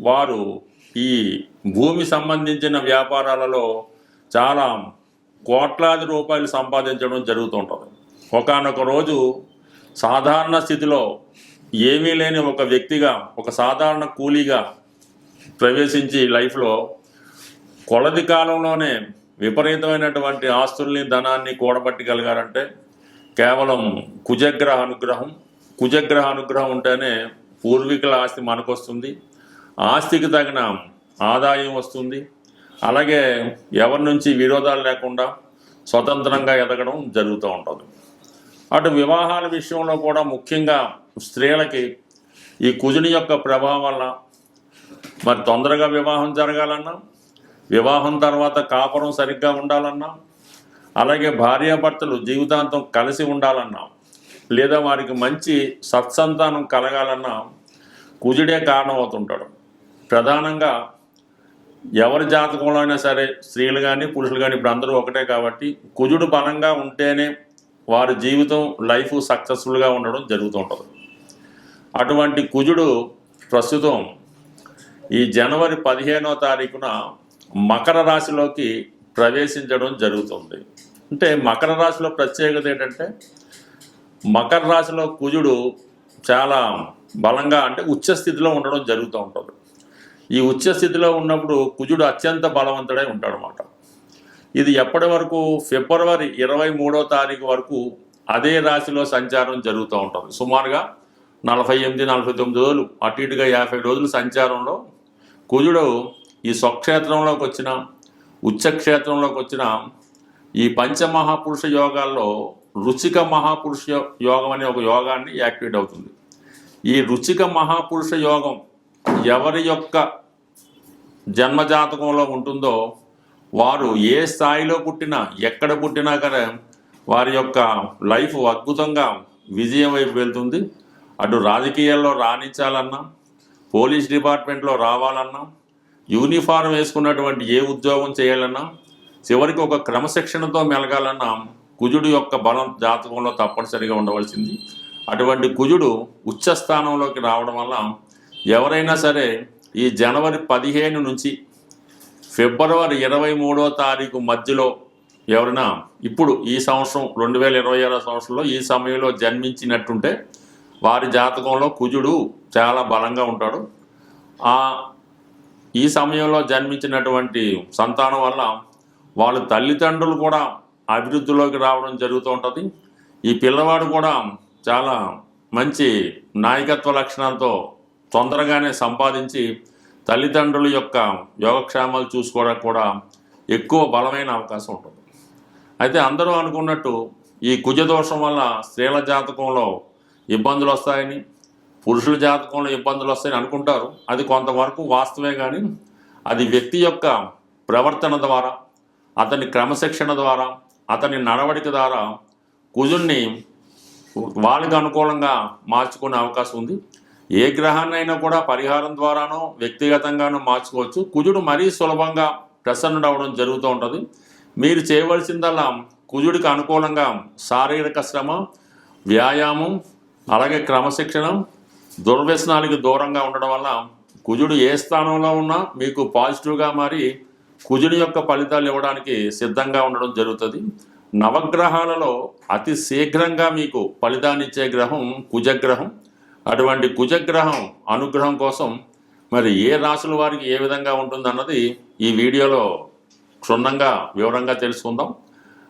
వారు ఈ భూమి సంబంధించిన వ్యాపారాలలో చాలా కోట్లాది రూపాయలు సంపాదించడం జరుగుతుంటుంది. ఒకనొక రోజు సాధారణ స్థితిలో ఏమీ లేని ఒక వ్యక్తిగా ఒక సాధారణ కూలీగా ప్రవేశించి లైఫ్లో కొలది కాలంలోనే విపరీతమైనటువంటి ఆస్తుల్ని ధనాన్ని కూడబట్టగలిగారంటే కేవలం కుజగ్రహ అనుగ్రహం. కుజగ్రహ అనుగ్రహం ఉంటేనే పూర్వీకుల ఆస్తి మనకు వస్తుంది ఆస్తికి తగిన ఆదాయం వస్తుంది. అలాగే ఎవరి నుంచి విరోధాలు లేకుండా స్వతంత్రంగా ఎదగడం జరుగుతూ ఉంటుంది. అటు వివాహాల విషయంలో కూడా ముఖ్యంగా స్త్రీలకి ఈ కుజుని యొక్క ప్రభావం వల్ల మరి తొందరగా వివాహం జరగాలన్నా వివాహం తర్వాత కాపురం సరిగ్గా ఉండాలన్నా అలాగే భార్యాభర్తలు జీవితాంతం కలిసి ఉండాలన్నా లేదా వారికి మంచి సత్సంతానం కలగాలన్నా కుజుడే కారణం అవుతుంటాడు ప్రధానంగా ఎవరి జాతకంలో అయినా సరే స్త్రీలు కానీ పురుషులు కానీ ఇప్పుడు అందరూ ఒకటే కాబట్టి కుజుడు బలంగా ఉంటేనే వారి జీవితం లైఫ్ సక్సెస్ఫుల్గా ఉండడం జరుగుతుంటుంది అటువంటి కుజుడు ప్రస్తుతం ఈ జనవరి పదిహేనో తారీఖున మకర రాశిలోకి ప్రవేశించడం జరుగుతుంది. అంటే మకర రాశిలో ప్రత్యేకత ఏంటంటే మకర రాశిలో కుజుడు చాలా బలంగా అంటే ఉచ్చ స్థితిలో ఉండడం జరుగుతూ ఉంటుంది. ఈ ఉచ్చ స్థితిలో ఉన్నప్పుడు కుజుడు అత్యంత బలవంతుడై ఉంటాడనమాట ఇది ఎప్పటి వరకు? ఫిబ్రవరి ఇరవై మూడో తారీఖు వరకు అదే రాశిలో సంచారం జరుగుతూ ఉంటుంది. సుమారుగా నలభై ఎనిమిది నలభై తొమ్మిది రోజులు అటు ఇటుగా యాభై రోజులు సంచారంలో కుజుడు ఈ స్వక్షేత్రంలోకి వచ్చిన ఉచ్చక్షేత్రంలోకి వచ్చిన ఈ పంచమహాపురుష యోగాల్లో రుచిక మహాపురుష యోగం అనే ఒక యోగాన్ని యాక్టివేట్ అవుతుంది. ఈ రుచిక మహాపురుష యోగం ఎవరి యొక్క జన్మజాతకంలో ఉంటుందో వారు ఏ స్థాయిలో పుట్టినా ఎక్కడ పుట్టినా కానీ వారి యొక్క లైఫ్ అద్భుతంగా విజయం వైపు వెళ్తుంది. అటు రాజకీయాల్లో రాణించాలన్నా పోలీస్ డిపార్ట్మెంట్లో రావాలన్నా యూనిఫారం వేసుకున్నటువంటి ఏ ఉద్యోగం చేయాలన్నా చివరికి ఒక క్రమశిక్షణతో మెలగాలన్నా కుజుడు యొక్క బలం జాతకంలో తప్పనిసరిగా ఉండవలసింది. అటువంటి కుజుడు ఉచ్చ స్థానంలోకి రావడం వల్ల ఎవరైనా సరే ఈ జనవరి పదిహేను నుంచి ఫిబ్రవరి ఇరవై మూడో తారీఖు మధ్యలో ఎవరైనా ఇప్పుడు ఈ సంవత్సరం రెండు వేల ఇరవై ఆరో సంవత్సరంలో ఈ సమయంలో జన్మించినట్టుంటే వారి జాతకంలో కుజుడు చాలా బలంగా ఉంటాడు. ఆ ఈ సమయంలో జన్మించినటువంటి సంతానం వల్ల వాళ్ళ తల్లిదండ్రులు కూడా అభివృద్ధిలోకి రావడం జరుగుతూ ఉంటుంది. ఈ పిల్లవాడు కూడా చాలా మంచి నాయకత్వ లక్షణాలతో తొందరగానే సంపాదించి తల్లిదండ్రుల యొక్క యోగక్షేమాలు చూసుకోవడానికి కూడా ఎక్కువ బలమైన అవకాశం ఉంటుంది. అయితే అందరూ అనుకున్నట్టు ఈ కుజదోషం వల్ల స్త్రీల జాతకంలో ఇబ్బందులు వస్తాయని పురుషుల జాతకంలో ఇబ్బందులు వస్తాయని అనుకుంటారు. అది కొంతవరకు వాస్తవే కానీ అది వ్యక్తి యొక్క ప్రవర్తన ద్వారా అతని క్రమశిక్షణ ద్వారా అతని నడవడిక ద్వారా కుజుణ్ణి వాళ్ళకి అనుకూలంగా మార్చుకునే అవకాశం ఉంది. ఏ గ్రహాన్నైనా కూడా పరిహారం ద్వారానో వ్యక్తిగతంగానో మార్చుకోవచ్చు. కుజుడు మరీ సులభంగా ప్రసన్నుడవడం జరుగుతూ ఉంటుంది. మీరు చేయవలసిందల్లా కుజుడికి అనుకూలంగా శారీరక శ్రమ వ్యాయామం అలాగే క్రమశిక్షణ దుర్వ్యసనాలకి దూరంగా ఉండడం వల్ల కుజుడు ఏ స్థానంలో ఉన్నా మీకు పాజిటివ్గా మారి కుజుడి యొక్క ఫలితాలు ఇవ్వడానికి సిద్ధంగా ఉండడం జరుగుతుంది. నవగ్రహాలలో అతి శీఘ్రంగా మీకు ఫలితాన్నిచ్చే గ్రహం కుజగ్రహం. అటువంటి కుజగ్రహం అనుగ్రహం కోసం మరి ఏ రాసుల వారికి ఏ విధంగా ఉంటుందన్నది ఈ వీడియోలో క్షుణ్ణంగా వివరంగా తెలుసుకుందాం.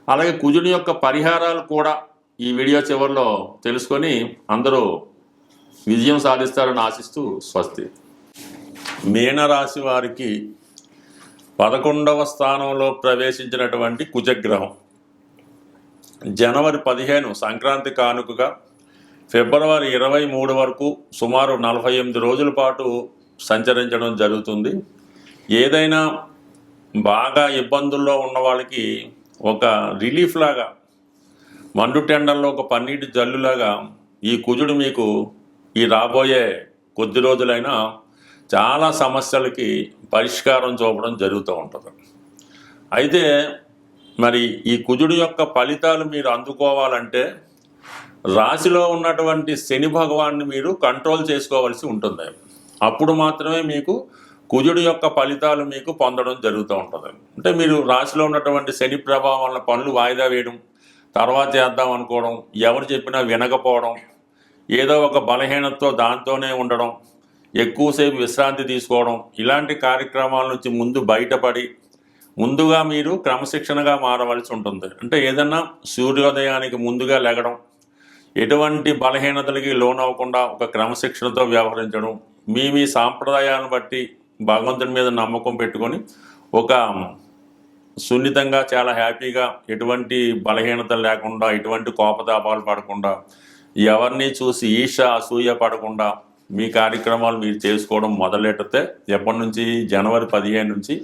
అలాగే కుజుని యొక్క పరిహారాలు కూడా ఈ వీడియో చివరిలో తెలుసుకొని అందరూ విజయం సాధిస్తారని ఆశిస్తూ స్వస్తి. మీనరాశి వారికి పదకొండవ స్థానంలో ప్రవేశించినటువంటి కుజగ్రహం. జనవరి పదిహేను సంక్రాంతి కానుకగా ఫిబ్రవరి ఇరవై మూడు వరకు సుమారు నలభై ఎనిమిది రోజుల పాటు సంచరించడం జరుగుతుంది. ఏదైనా బాగా ఇబ్బందుల్లో ఉన్న వాళ్ళకి ఒక రిలీఫ్ లాగా మండు టెండల్లో ఒక పన్నీటి జల్లులాగా ఈ కుజుడు మీకు ఈ రాబోయే కొద్ది రోజులైనా చాలా సమస్యలకి పరిష్కారం చూపడం జరుగుతూ ఉంటుంది. అయితే మరి ఈ కుజుడు యొక్క ఫలితాలు మీరు అందుకోవాలంటే రాశిలో ఉన్నటువంటి శని భగవాన్ని మీరు కంట్రోల్ చేసుకోవాల్సి ఉంటుంది. అప్పుడు మాత్రమే మీకు కుజుడు యొక్క ఫలితాలు మీకు పొందడం జరుగుతూ ఉంటుంది. అంటే మీరు రాశిలో ఉన్నటువంటి శని ప్రభావం వల్ల పనులు వాయిదా వేయడం తర్వాత చేద్దాం అనుకోవడం ఎవరు చెప్పినా వినకపోవడం ఏదో ఒక బలహీనతతో దాంతోనే ఉండడం ఎక్కువసేపు విశ్రాంతి తీసుకోవడం ఇలాంటి కార్యక్రమాల నుంచి ముందు బయటపడి ముందుగా మీరు క్రమశిక్షణగా మారవలసి ఉంటుంది. అంటే ఏదన్నా సూర్యోదయానికి ముందుగా లెగడం ఎటువంటి బలహీనతలకి లోనవ్వకుండా ఒక క్రమశిక్షణతో వ్యవహరించడం మీ మీ సాంప్రదాయాలను బట్టి భగవంతుని మీద నమ్మకం పెట్టుకొని ఒక సున్నితంగా చాలా హ్యాపీగా ఎటువంటి బలహీనతలు లేకుండా ఎటువంటి కోపతాపాలు పడకుండా ఎవరిని చూసి ఈర్ష అసూయ పడకుండా మీ కార్యక్రమాలు మీరు చేసుకోవడం మొదలెట్టితే ఎప్పటి నుంచి? జనవరి పదిహేను నుంచి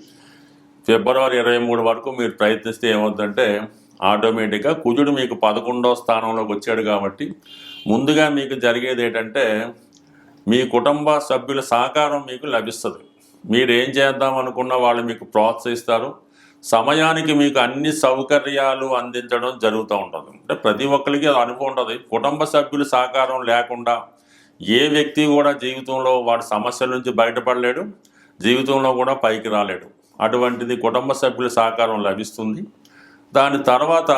ఫిబ్రవరి ఇరవై మూడు వరకు మీరు ప్రయత్నిస్తే ఏమవుతుందంటే ఆటోమేటిక్గా కుజుడు మీకు పదకొండో స్థానంలోకి వచ్చాడు కాబట్టి ముందుగా మీకు జరిగేది ఏంటంటే మీ కుటుంబ సభ్యుల సహకారం మీకు లభిస్తుంది. మీరు ఏం చేద్దాం అనుకున్న వాళ్ళు మీకు ప్రోత్సహిస్తారు. సమయానికి మీకు అన్ని సౌకర్యాలు అందించడం జరుగుతూ ఉంటుంది. అంటే ప్రతి ఒక్కరికి అది అనుభవం ఉంటుంది. కుటుంబ సభ్యుల సహకారం లేకుండా ఏ వ్యక్తి కూడా జీవితంలో వాడి సమస్యల నుంచి బయటపడలేడు. జీవితంలో కూడా పైకి రాలేడు. అటువంటిది కుటుంబ సభ్యుల సహకారం లభిస్తుంది. దాని తర్వాత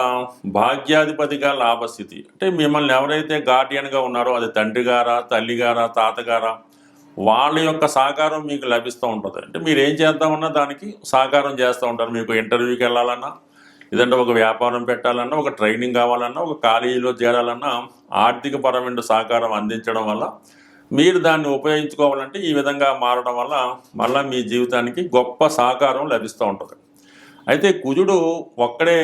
భాగ్యాధిపతిగా లాభస్థితి. అంటే మిమ్మల్ని ఎవరైతే గార్డియన్గా ఉన్నారో అది తండ్రి గారా తల్లి గారా తాతగారా వాళ్ళ యొక్క సహకారం మీకు లభిస్తూ ఉంటుంది. అంటే మీరు ఏం చేద్దామన్నా దానికి సహకారం చేస్తూ ఉంటారు. మీకు ఇంటర్వ్యూకి వెళ్ళాలన్నా లేదంటే ఒక వ్యాపారం పెట్టాలన్నా ఒక ట్రైనింగ్ కావాలన్నా ఒక కాలేజీలో చేరాలన్నా ఆర్థిక పరమైన సహకారం అందించడం వల్ల మీరు దాన్ని ఉపయోగించుకోవాలంటే ఈ విధంగా మారడం వల్ల మళ్ళీ మీ జీవితానికి గొప్ప సహకారం లభిస్తూ ఉంటుంది. అయితే కుజుడు ఒక్కడే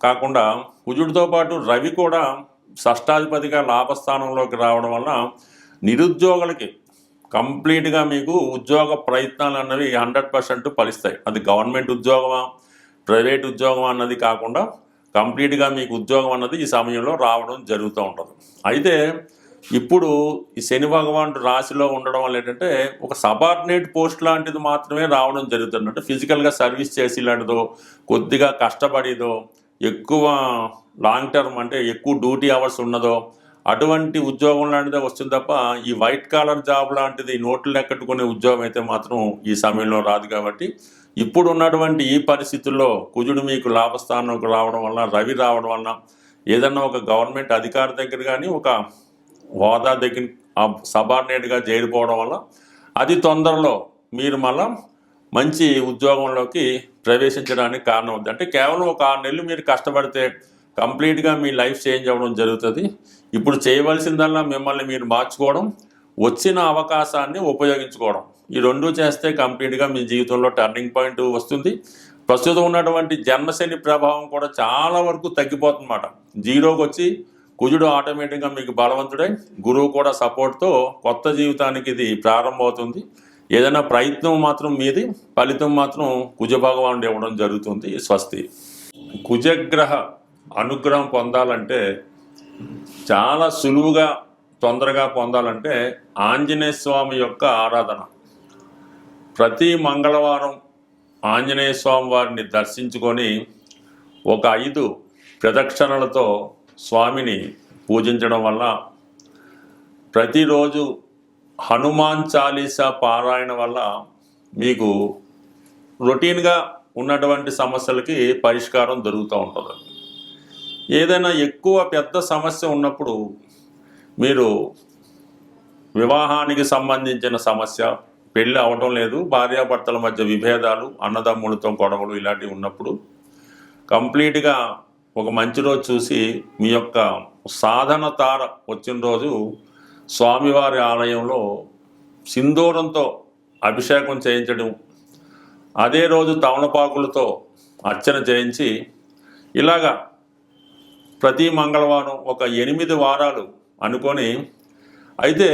కాకుండా కుజుడితో పాటు రవి కూడా షష్టాధిపతిగా లాభస్థానంలోకి రావడం వల్ల నిరుద్యోగులకి కంప్లీట్గా మీకు ఉద్యోగ ప్రయత్నాలు అన్నవి హండ్రెడ్ పర్సెంట్ ఫలిస్తాయి. అది గవర్నమెంట్ ఉద్యోగమా ప్రైవేట్ ఉద్యోగం అన్నది కాకుండా కంప్లీట్గా మీకు ఉద్యోగం అన్నది ఈ సమయంలో రావడం జరుగుతూ ఉంటుంది. అయితే ఇప్పుడు ఈ శని భగవానుడు రాశిలో ఉండడం వల్ల ఏంటంటే ఒక సబార్డినేట్ పోస్ట్ లాంటిది మాత్రమే రావడం జరుగుతుంది. అంటే ఫిజికల్గా సర్వీస్ చేసి లాంటిదో కొద్దిగా కష్టపడేదో ఎక్కువ లాంగ్ టర్మ్ అంటే ఎక్కువ డ్యూటీ అవర్స్ ఉన్నదో అటువంటి ఉద్యోగం లాంటిదే వస్తుంది తప్ప ఈ వైట్ కాలర్ జాబ్ లాంటిది నోట్లు లెక్కట్టుకునే ఉద్యోగం అయితే మాత్రం ఈ సమయంలో రాదు కాబట్టి ఇప్పుడు ఉన్నటువంటి ఈ పరిస్థితుల్లో కుజుడు మీకు లాభస్థానంకు రావడం వల్ల రవి రావడం వల్ల ఏదన్నా ఒక గవర్నమెంట్ అధికారి దగ్గర కానీ ఒక హోదా దగ్గర సబార్డినేట్గా చేరిపోవడం వల్ల అది తొందరలో మీరు మళ్ళా మంచి ఉద్యోగంలోకి ప్రవేశించడానికి కారణం అవుతుంది అంటే కేవలం ఒక ఆరు నెలలు మీరు కష్టపడితే కంప్లీట్గా మీ లైఫ్ చేంజ్ అవ్వడం జరుగుతుంది. ఇప్పుడు చేయవలసిందల్లా మిమ్మల్ని మీరు మార్చుకోవడం వచ్చిన అవకాశాన్ని ఉపయోగించుకోవడం. ఈ రెండు చేస్తే కంప్లీట్గా మీ జీవితంలో టర్నింగ్ పాయింట్ వస్తుంది. ప్రస్తుతం ఉన్నటువంటి జన్మశని ప్రభావం కూడా చాలా వరకు తగ్గిపోతుందన్నమాట. జీరోకి వచ్చి కుజుడు ఆటోమేటిక్గా మీకు బలవంతుడై గురువు కూడా సపోర్ట్తో కొత్త జీవితానికి ఇది ప్రారంభమవుతుంది. ఏదైనా ప్రయత్నం మాత్రం మీది ఫలితం మాత్రం కుజ భగవానుడు ఇవ్వడం జరుగుతుంది. స్వస్తి. కుజగ్రహ అనుగ్రహం పొందాలంటే చాలా సులువుగా తొందరగా పొందాలంటే ఆంజనేయ స్వామి యొక్క ఆరాధన. ప్రతి మంగళవారం ఆంజనేయ స్వామి వారిని దర్శించుకొని ఒక ఐదు ప్రదక్షిణలతో స్వామిని పూజించడం వల్ల ప్రతిరోజు హనుమాన్ చాలీసా పారాయణ వల్ల మీకు రొటీన్గా ఉన్నటువంటి సమస్యలకి పరిష్కారం దొరుకుతూ ఉంటుంది. ఏదైనా ఎక్కువ పెద్ద సమస్య ఉన్నప్పుడు మీరు వివాహానికి సంబంధించిన సమస్య పెళ్ళి అవటం లేదు భార్యాభర్తల మధ్య విభేదాలు అన్నదమ్ములతో గొడవలు ఇలాంటివి ఉన్నప్పుడు కంప్లీట్గా ఒక మంచి రోజు చూసి మీ యొక్క సాధన తార వచ్చిన రోజు స్వామివారి ఆలయంలో సింధూరంతో అభిషేకం చేయించడం అదే రోజు తమలపాకులతో అర్చన చేయించి ఇలాగా ప్రతి మంగళవారం ఒక ఎనిమిది వారాలు అనుకొని అయితే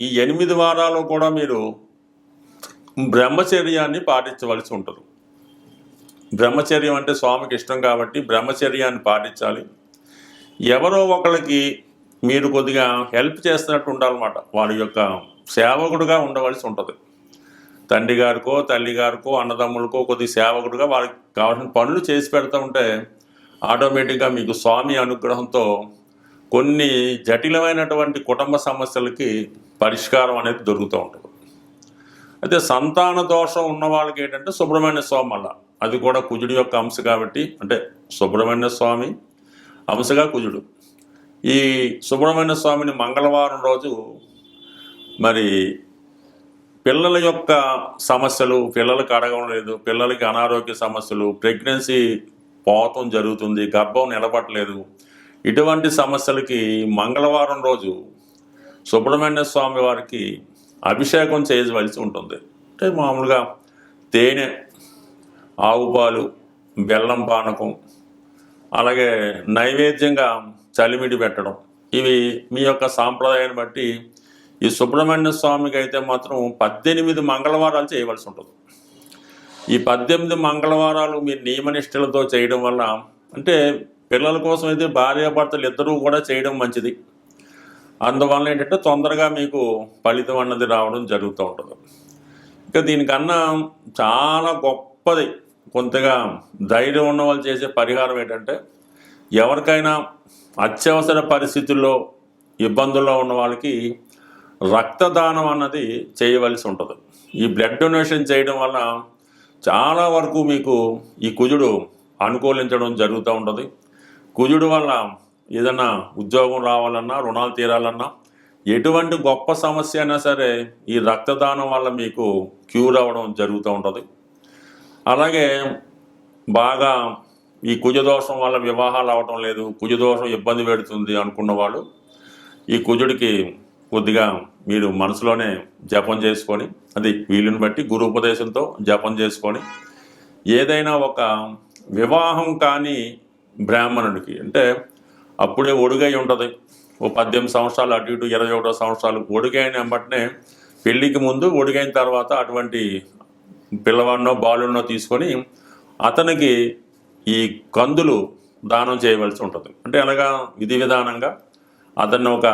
ఈ ఎనిమిది వారాలు కూడా మీరు బ్రహ్మచర్యాన్ని పాటించవలసి ఉంటుంది. బ్రహ్మచర్యం అంటే స్వామికి ఇష్టం కాబట్టి బ్రహ్మచర్యాన్ని పాటించాలి. ఎవరో ఒకరికి మీరు కొద్దిగా హెల్ప్ చేస్తున్నట్టు ఉండాలన్నమాట. వారి యొక్క సేవకుడుగా ఉండవలసి ఉంటుంది. తండ్రి గారికో తల్లి గారికో అన్నదమ్ములకో కొద్ది సేవకుడుగా వారికి కావాల్సిన పనులు చేసి పెడతా ఉంటే ఆటోమేటిక్గా మీకు స్వామి అనుగ్రహంతో కొన్ని జటిలమైనటువంటి కుటుంబ సమస్యలకి పరిష్కారం అనేది దొరుకుతూ ఉంటుంది. అయితే సంతాన దోషం ఉన్న వాళ్ళకి ఏంటంటే సుబ్రహ్మణ్య స్వామి వల్ల అది కూడా కుజుడి యొక్క అంశ కాబట్టి అంటే సుబ్రహ్మణ్య స్వామి అంశగా కుజుడు. ఈ సుబ్రహ్మణ్య స్వామిని మంగళవారం రోజు మరి పిల్లల యొక్క సమస్యలు పిల్లలకి అడగడం లేదు పిల్లలకి అనారోగ్య సమస్యలు ప్రెగ్నెన్సీ పోతం జరుగుతుంది గర్భం నిలబడలేదు. ఇటువంటి సమస్యలకి మంగళవారం రోజు సుబ్రహ్మణ్య స్వామి వారికి అభిషేకం చేయవలసి ఉంటుంది. అంటే మామూలుగా తేనె ఆవు పాలు బెల్లం పానకం అలాగే నైవేద్యంగా చలిమిడి పెట్టడం. ఇవి మీ యొక్క సాంప్రదాయాన్ని బట్టి ఈ సుబ్రహ్మణ్య స్వామికి అయితే మాత్రం పద్దెనిమిది మంగళవారాలు చేయవలసి ఉంటుంది. ఈ పద్దెనిమిది మంగళవారాలు మీరు నియమనిష్టలతో చేయడం వల్ల అంటే పిల్లల కోసం అయితే భార్యాభర్తలు ఇద్దరూ కూడా చేయడం మంచిది. అందువల్ల ఏంటంటే తొందరగా మీకు ఫలితం అన్నది రావడం జరుగుతూ ఉంటుంది. ఇక దీనికన్నా చాలా గొప్పది కొంతగా ధైర్యం ఉన్న వాళ్ళు చేసే పరిహారం ఏంటంటే ఎవరికైనా అత్యవసర పరిస్థితుల్లో ఇబ్బందుల్లో ఉన్న వాళ్ళకి రక్తదానం అన్నది చేయవలసి ఉంటుంది. ఈ బ్లడ్ డొనేషన్ చేయడం వల్ల చాలా వరకు మీకు ఈ కుజుడు అనుకూలించడం జరుగుతూ ఉంటుంది. కుజుడు వల్ల ఏదన్నా ఉద్యోగం రావాలన్నా రుణాలు తీరాలన్నా ఎటువంటి గొప్ప సమస్య అయినా సరే ఈ రక్తదానం వల్ల మీకు క్యూర్ అవ్వడం జరుగుతూ ఉంటుంది. అలాగే బాగా ఈ కుజదోషం వల్ల వివాహాలు అవటం లేదు. కుజదోషం ఇబ్బంది పెడుతుంది అనుకున్న వాళ్ళు ఈ కుజుడికి కొద్దిగా మీరు మనసులోనే జపం చేసుకొని అది వీలుని బట్టి గురు ఉపదేశంతో జపం చేసుకొని ఏదైనా ఒక వివాహం కాని బ్రాహ్మణుడికి అంటే అప్పుడే ఒడుగై ఉంటుంది. ఓ పద్దెనిమిది సంవత్సరాలు అటు ఇటు ఇరవై ఒకటో సంవత్సరాలు ఒడుగైన వెంబటనే పెళ్ళికి ముందు ఒడిగైన తర్వాత అటువంటి పిల్లవాడినో బాలున్నో తీసుకొని అతనికి ఈ కందులు దానం చేయవలసి ఉంటుంది. అంటే అనగా విధి విధానంగా అతన్ని ఒక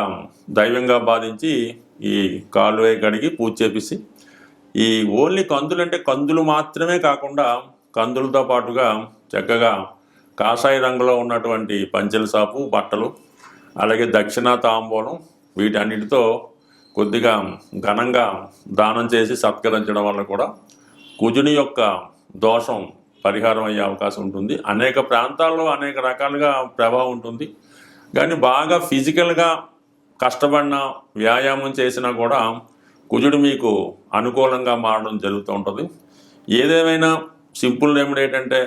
దైవంగా బాధించి ఈ కాలువే కడిగి పూజ చేపిసి ఈ ఓన్లీ కందులు అంటే కందులు మాత్రమే కాకుండా కందులతో పాటుగా చక్కగా కాషాయ రంగులో ఉన్నటువంటి పంచెల సాపు బట్టలు అలాగే దక్షిణ తాంబూలం వీటన్నిటితో కొద్దిగా ఘనంగా దానం చేసి సత్కరించడం వల్ల కూడా కుజుని యొక్క దోషం పరిహారం అయ్యే అవకాశం ఉంటుంది. అనేక ప్రాంతాల్లో అనేక రకాలుగా ప్రభావం ఉంటుంది. కానీ బాగా ఫిజికల్గా కష్టపడిన వ్యాయామం చేసినా కూడా కుజుడు మీకు అనుకూలంగా మారడం జరుగుతూ ఉంటుంది. ఏదేమైనా సింపుల్ రెమెడీ ఏంటంటే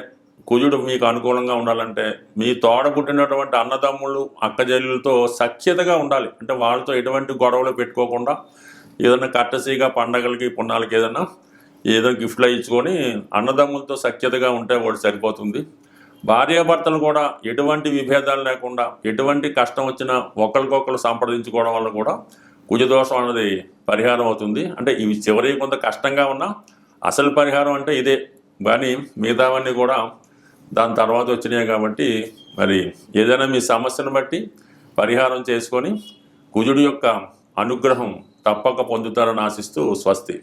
కుజుడు మీకు అనుకూలంగా ఉండాలంటే మీ తోడ పుట్టినటువంటి అన్నదమ్ములు అక్కజల్లులతో సఖ్యతగా ఉండాలి. అంటే వాళ్ళతో ఎటువంటి గొడవలు పెట్టుకోకుండా ఏదైనా కట్టసీగా పండగలకి పుణ్యాలకి ఏదైనా ఏదో గిఫ్ట్లు ఇచ్చుకొని అన్నదమ్ములతో సఖ్యతగా ఉంటే వాడు సరిపోతుంది. భార్యాభర్తలు కూడా ఎటువంటి విభేదాలు లేకుండా ఎటువంటి కష్టం వచ్చినా ఒకరికొకరు సంప్రదించుకోవడం వల్ల కూడా కుజదోషం అనేది పరిహారం అవుతుంది. అంటే ఇవి చివరి కొంత కష్టంగా ఉన్నా అసలు పరిహారం అంటే ఇదే. కానీ మిగతావన్నీ కూడా దాని తర్వాత వచ్చినాయి కాబట్టి మరి ఏదైనా మీ సమస్యను బట్టి పరిహారం చేసుకొని కుజుడి యొక్క అనుగ్రహం తప్పక పొందుతారని ఆశిస్తూ స్వస్తి.